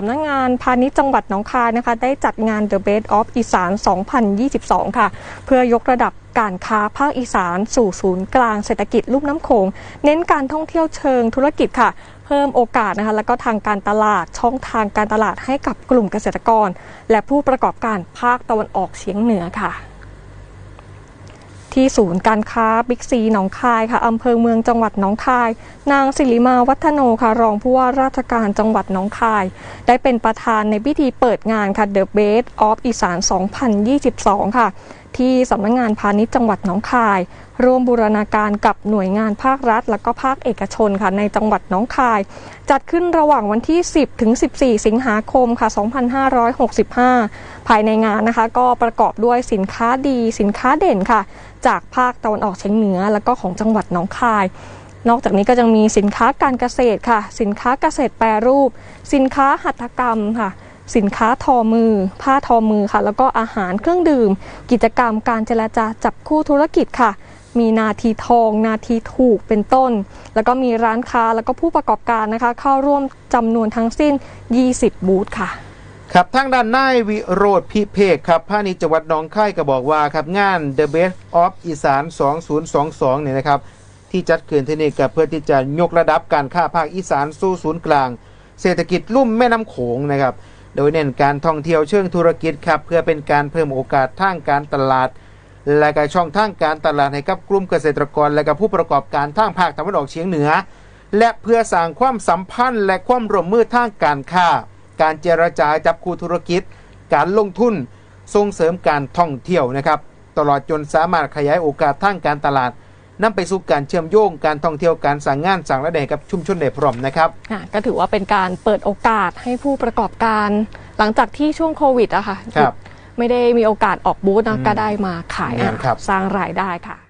สำนักงานพาณิชย์จังหวัดหนองคายนะคะ ได้จัดงาน The Best of อีสาน 2022 ค่ะ เพื่อยกระดับการค้าภาคอีสานสู่ศูนย์กลางเศรษฐกิจลุ่มน้ำโขงเน้นการท่องเที่ยวเชิงธุรกิจค่ะ เพิ่มโอกาสนะคะแล้วก็ทางการตลาดช่องทางการตลาดให้กับกลุ่มเกษตรกร และผู้ประกอบการภาคตะวันออกเฉียงเหนือค่ะ ที่ศูนย์การค้าบิ๊กซีหนองคายค่ะอำเภอเมืองจังหวัดหนองคาย นางสิริมาวัฒโนค่ะรองผู้ว่าราชการจังหวัดหนองคาย ได้เป็นประธานในพิธีเปิดงานค่ะ The Best of อีสาน 2022 ค่ะ ที่สำนักงงานพาณิชย์จังหวัดหนองคาย ร่วมบูรณาการกับหน่วยงานภาครัฐ และก็ภาคเอกชนค่ะในจังหวัดหนองคาย จัดขึ้นระหว่างวันที่ 10 ถึง 14 สิงหาคมค่ะ 2565 ภายในงานนะคะ ก็ประกอบด้วยสินค้าดี สินค้าเด่นค่ะ จากภาคตะวันออกเฉียงเหนือ และก็ของจังหวัดหนองคายนอกจากนี้ก็ยังมีสินค้าการเกษตรค่ะ สินค้าเกษตรแปรรูป สินค้าหัตถกรรมค่ะ สินค้าทอมือ ผ้าทอมือค่ะ แล้วก็อาหารเครื่องดื่ม กิจกรรมการเจรจาจับคู่ธุรกิจค่ะ มีนาทีทอง นาทีถูกเป็นต้น แล้วก็มีร้านค้าแล้วก็ผู้ประกอบการนะคะ เข้าร่วมจำนวนทั้งสิ้น 20 บูธค่ะครับทางด้านนายวิโรธพิเพกครับพาณิจังหวัดหนองคายก็บอกว่าครับงาน The Best of อีสาน 2022 เนี่ยนะครับ ที่จัดขึ้นที่นี่กับเพื่อที่จะยกระดับการค้าภาคอีสานสู่ศูนย์กลาง เศรษฐกิจลุ่มแม่น้ำโขงนะครับ โดยเน้นการท่องเที่ยวเชิงธุรกิจครับเพื่อเป็นการเพิ่มโอกาสทางการตลาด และก็ช่องทางการตลาดให้กับกลุ่มเกษตรกร และก็ผู้ประกอบการทางภาคตะวันออกเฉียงเหนือ และเพื่อสร้างความสัมพันธ์ และความร่วมมือทางการค้า การเจรจาจับคู่ธุรกิจ การลงทุนส่งเสริมการท่องเที่ยวนะครับตลอดจนสามารถขยายโอกาสทางการตลาด นำไปสู่การเชื่อมโยงการท่องเที่ยวการสั่งงานสั่งระดับกับชุมชนได้พร้อมนะครับค่ะก็ถือว่าเป็นการเปิดโอกาสให้ผู้ประกอบการ หลังจากที่ช่วงโควิดอะค่ะครับไม่ได้มีโอกาสออกบูธนะอืมก็ได้มาขายแน่นครับสร้างรายได้ค่ะ